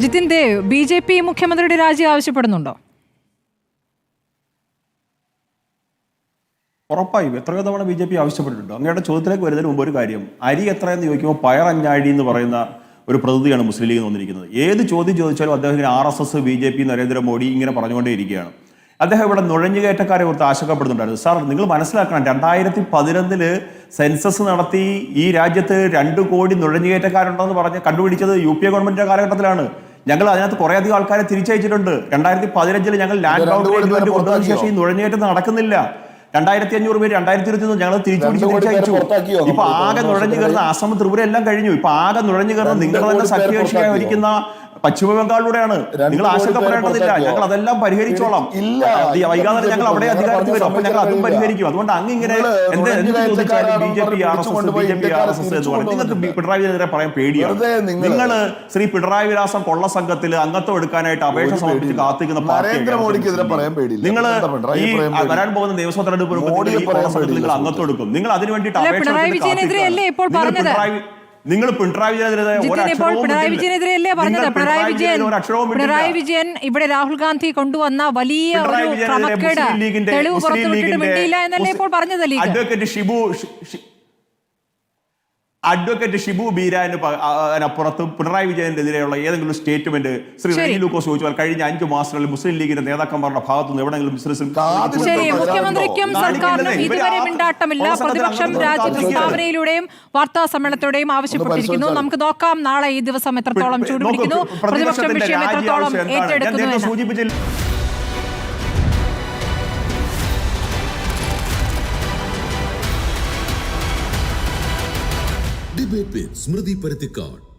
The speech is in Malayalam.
Jithin Dev B J P മുഖ്യമന്ത്രിയുടെ രാജി ആവശ്യപ്പെടുന്നുണ്ടോ? ഉറപ്പായും. എത്രയോ തവണ ബി ജെ പി ആവശ്യപ്പെട്ടിട്ടുണ്ട്. അങ്ങയുടെ ചോദ്യത്തിലേക്ക് വരുന്നതിന് മുമ്പ് ഒരു കാര്യം. അരി എത്രയെന്ന് ചോദിക്കുമ്പോൾ പയർ അഞ്ഞാഴി എന്ന് പറയുന്ന ഒരു പ്രതിയാണ് മുസ്ലിം ലീഗ് വന്നിരിക്കുന്നത്. ഏത് ചോദ്യം ചോദിച്ചാലും അദ്ദേഹത്തിന് R S S B J P Narendra Modi ഇങ്ങനെ പറഞ്ഞുകൊണ്ടേയിരിക്കുകയാണ്. അദ്ദേഹം ഇവിടെ നുഴഞ്ഞുകയറ്റക്കാരെ കുറിച്ച് ആശങ്കപ്പെടുന്നുണ്ടായിരുന്നു. സാർ നിങ്ങൾ മനസ്സിലാക്കണം രണ്ടായിരത്തി പതിനൊന്നിൽ സെൻസസ് നടത്തി ഈ രാജ്യത്ത് രണ്ട് കോടി നുഴഞ്ഞുകയറ്റക്കാരുണ്ടെന്ന് പറഞ്ഞ് കണ്ടുപിടിച്ചത് യു പി എ ഗവൺമെന്റിന്റെ കാലഘട്ടത്തിലാണ്. ഞങ്ങൾ അതിനകത്ത് കുറെ അധികം ആൾക്കാരെ തിരിച്ചയച്ചിട്ടുണ്ട്. രണ്ടായിരത്തി പതിനഞ്ചിൽ ഞങ്ങൾ ലാൻഡ് ബൗണ്ടറി കൊണ്ടുവന്ന ശേഷം ഈ നുഴഞ്ഞുകയറ്റം നടക്കുന്നില്ല. രണ്ടായിരത്തി അഞ്ഞൂറ് പേര് രണ്ടായിരത്തി ഇരുപത്തി ഒന്ന് ഞങ്ങൾ തിരിച്ചു പിടിച്ച് തിരിച്ചയച്ചു. ഇപ്പൊ ആകെ നുഴഞ്ഞു കയറുന്ന. അസം ത്രിപുര എല്ലാം കഴിഞ്ഞു. ഇപ്പൊ ആകെ നുഴഞ്ഞു കയറുന്ന നിങ്ങളുടെ നിങ്ങൾ തന്നെ സഖ്യകക്ഷിയായി പുറത്താക്കിയോ? ഭരിക്കുന്ന പശ്ചിമ ബംഗാളിലൂടെയാണ് നിങ്ങൾ ആശങ്കപ്പെടേണ്ടതില്ല ഞങ്ങൾ അതെല്ലാം പരിഹരിച്ചോളാം. ഇല്ല. വൈകാതെ ഞങ്ങൾ അവിടെ അധികാരത്തിൽ വരും. അപ്പൊ ഞങ്ങൾ അതും പരിഹരിക്കും. അതുകൊണ്ട് അങ്ങ് ഇങ്ങനെ എന്ത് എന്ത് ചോദിച്ചാലും B J P R S S B J P R S S എന്ന് പറയും നിങ്ങൾക്ക് പിണറായി വിജയനെതിരെ പറയാൻ പേടിയാണ് നിങ്ങൾ ശ്രീ പിണറായി വിലാസം കൊള്ള സംഘത്തിൽ അംഗത്വം എടുക്കാനായിട്ട് അപേക്ഷ സമർപ്പിച്ച്. കാത്തിരിക്കുന്ന പാർട്ടി പറയാൻ പേടിയില്ല. നിങ്ങൾ ഈ വരാൻ പോകുന്ന നിയമസഭാ തെരഞ്ഞെടുപ്പ് നിങ്ങൾ അംഗത്വം എടുക്കും. നിങ്ങൾ അതിന് വേണ്ടിയിട്ട് അപേക്ഷ പിണറായി കൊടുത്ത് വിജയനെതിരെ അല്ലേ ഇപ്പോൾ. പറഞ്ഞത്? നിങ്ങൾ പിണറായി പിണറായി വിജയനെതിരെ പറഞ്ഞത്? വിജയൻ. പിണറായി ഇവിടെ രാഹുൽ ഗാന്ധി കൊണ്ടുവന്ന വലിയ ഒരു ക്രമക്കേട്. ലീഗിന്റെ- തെളിവ് മുസ്ലിം പുറത്തുവിട്ടിട്ട് മിണ്ടിയില്ല എന്നല്ലേ ഇപ്പോൾ പറഞ്ഞതല്ലേ അഡ്വക്കേറ്റ് ഷിബു അഡ്വക്കേറ്റ് ഷിബു ബീരാന് പ- പിണറായി വിജയനെതിരെയുള്ള ഏതെങ്കിലും സ്റ്റേറ്റ്മെന്റ് ശ്രീ. റെനി ലൂക്കോസ് ചോദിച്ചാൽ കഴിഞ്ഞ അഞ്ചു മാസങ്ങളിൽ മുസ്ലിം ലീഗിന്റെ നേതാക്കന്മാരുടെ ഭാഗത്തുനിന്ന് എവിടെയെങ്കിലും ബിസിനസ്സിൽ കാത് മുഖ്യമന്ത്രിക്കും സർക്കാരിനും ഇതുവരെ മിണ്ടാട്ടമില്ല. പ്രതിപക്ഷം രാജ്യ പ്രസ്താവനയിലൂടെയും വാർത്താ സമ്മേളനത്തോടെയും ആവശ്യപ്പെട്ടിരിക്കുന്നു. നമുക്ക് നോക്കാം നാളെ ഈ ദിവസം എത്രത്തോളം ചൂടുപിടിക്കുന്നു. പ്രതിപക്ഷം വിഷയം എത്രത്തോളം ഏറ്റെടുക്കുന്നു നേരത്തെ എന്ന് സൂചിപ്പിച്ചില്ല ഡിബേറ്റ് വിത്ത് സ്മൃതി പരുത്തിക്കാട്